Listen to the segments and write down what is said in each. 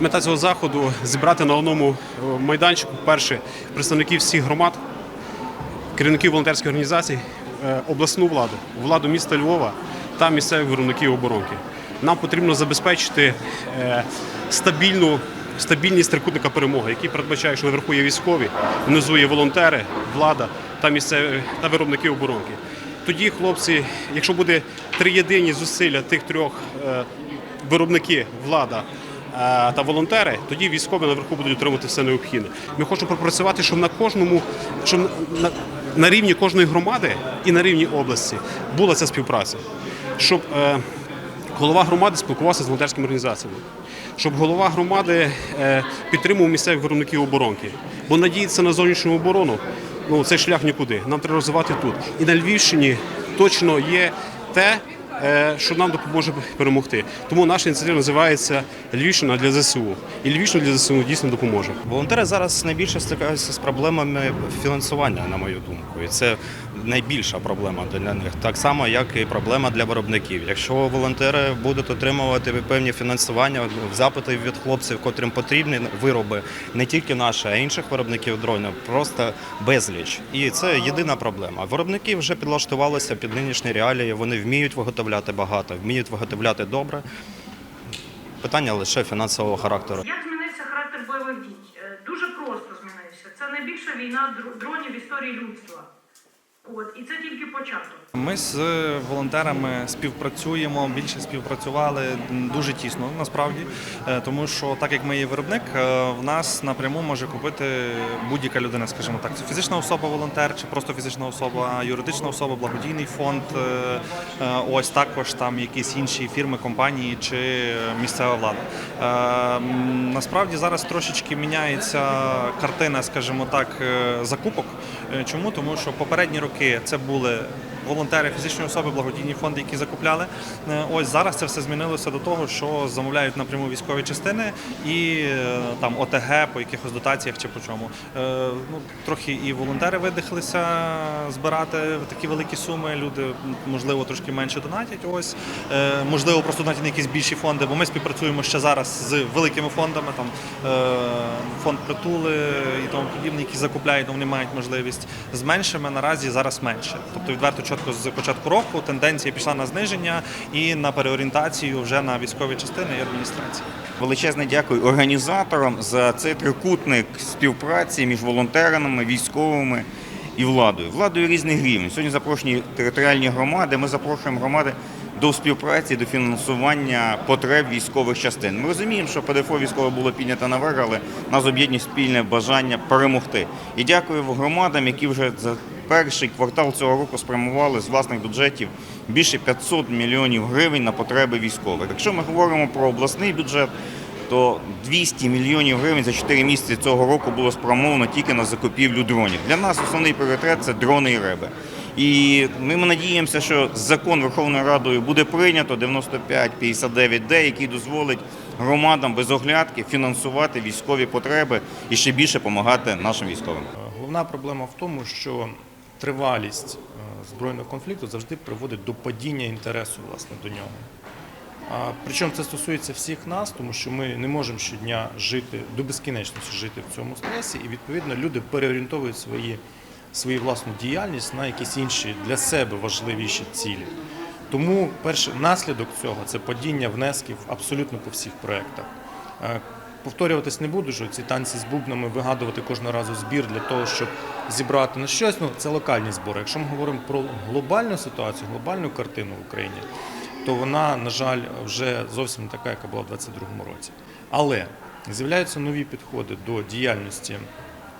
Мета цього заходу зібрати на одному е, майданчику перше представників всіх громад, керівників волонтерських організацій, е, обласну владу, владу міста Львова та місцевих виробників оборонки. Нам потрібно забезпечити е, стабільну. Стабільність трикутника перемоги, який передбачає, що наверху є військові, внизу є волонтери, влада та місцеві та виробники оборонки. Тоді, хлопці, якщо буде триєдині зусилля тих трьох виробники, влада та волонтери, тоді військові наверху будуть отримати все необхідне. Ми хочемо пропрацювати, щоб на кожному, щоб на, на рівні кожної громади і на рівні області була ця співпраця, щоб е, голова громади спілкувався з волонтерськими організаціями, щоб голова громади е, підтримував місцевих виробників оборонки. Бо надіятися на зовнішню оборону ну це шлях нікуди. Нам треба розвивати тут. І на Львівщині точно є те, е, що нам допоможе перемогти. Тому наша ініціатива називається Львівщина для ЗСУ. І Львівщина для ЗСУ дійсно допоможе. Волонтери зараз найбільше стикаються з проблемами фінансування, на мою думку, і це найбільша проблема для них. Так само, як і проблема для виробників. Якщо волонтери будуть отримувати певні фінансування, запити від хлопців, котрим потрібні вироби, не тільки наші, а й інших виробників дронів, просто безліч. І це єдина проблема. Виробники вже підлаштувалися під нинішні реалії. Вони вміють виготовляти багато, вміють виготовляти добре. Питання лише фінансового характеру. Як змінився характер бойових дій? Е, Дуже просто змінився. Це найбільша війна дронів в історії людства. От, і це тільки початок. Ми з волонтерами співпрацюємо, більше співпрацювали дуже тісно насправді, Е, тому що так як ми є виробник, е, в нас напряму може купити будь-яка людина, скажімо так, це фізична особа, волонтер, чи просто фізична особа, юридична особа, благодійний фонд, е, ось також там якісь інші фірми, компанії чи місцева влада. Насправді зараз трошечки міняється картина, скажімо так, закупок. Чому? Тому що попередні роки це були волонтери, фізичні особи, благодійні фонди, які закупляли. Е, Ось зараз це все змінилося до того, що замовляють напряму військові частини і е, там ОТГ по якихось дотаціях чи по чому. Е, Ну, трохи і волонтери видихлися збирати такі великі суми. Люди можливо трошки менше донатять. Ось можливо, просто донатять на якісь більші фонди, бо ми співпрацюємо ще зараз з великими фондами, там фонд притули і тому подібне, які закупляють, ну, вони мають можливість з меншими наразі зараз менше. Тобто відверто чітко з початку року тенденція пішла на зниження і на переорієнтацію вже на військові частини і адміністрації. Величезне дякую організаторам за цей трикутник співпраці між волонтерами, військовими і владою. Владою різних рівнів. Сьогодні запрошені територіальні громади. Ми запрошуємо громади до співпраці, до фінансування потреб військових частин. Ми розуміємо, що ПДФО військове було піднято наверх, але нас об'єднує спільне бажання перемогти. І дякую громадам, які вже перший квартал цього року спрямували з власних бюджетів більше 500 мільйонів гривень на потреби військових. Якщо ми говоримо про обласний бюджет, то 200 мільйонів гривень за 4 місяці цього року було спрямовано тільки на закупівлю дронів. Для нас основний пріоритет це дрони і реби. І ми надіємося, що закон Верховною Радою буде прийнято 95-59Д, який дозволить громадам без оглядки фінансувати військові потреби і ще більше допомагати нашим військовим. Головна проблема в тому, що тривалість е, збройного конфлікту завжди приводить до падіння інтересу власне до нього. Причому це стосується всіх нас, тому що ми не можемо щодня жити до безкінечності жити в цьому стресі, і відповідно люди переорієнтовують свої, свою власну діяльність на якісь інші для себе важливіші цілі. Тому перший наслідок цього це падіння внесків абсолютно по всіх проєктах. Повторюватись не буду, що ці танці з бубнами вигадувати кожного разу збір для того, щоб зібрати на щось. Ну це локальні збори. Якщо ми говоримо про глобальну ситуацію, глобальну картину в Україні, то вона, на жаль, вже зовсім не така, яка була в 2022 році. Але з'являються нові підходи до діяльності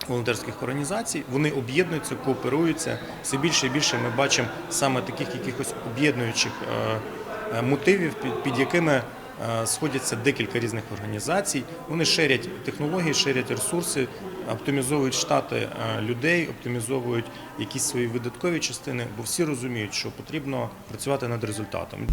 волонтерських організацій. Вони об'єднуються, кооперуються. Все більше і більше ми бачимо саме таких якихось об'єднуючих е, е, мотивів, під, якими сходяться декілька різних організацій. Вони ширять технології, ширять ресурси, оптимізовують штати е, людей, оптимізовують якісь свої видаткові частини, бо всі розуміють, що потрібно працювати над результатом.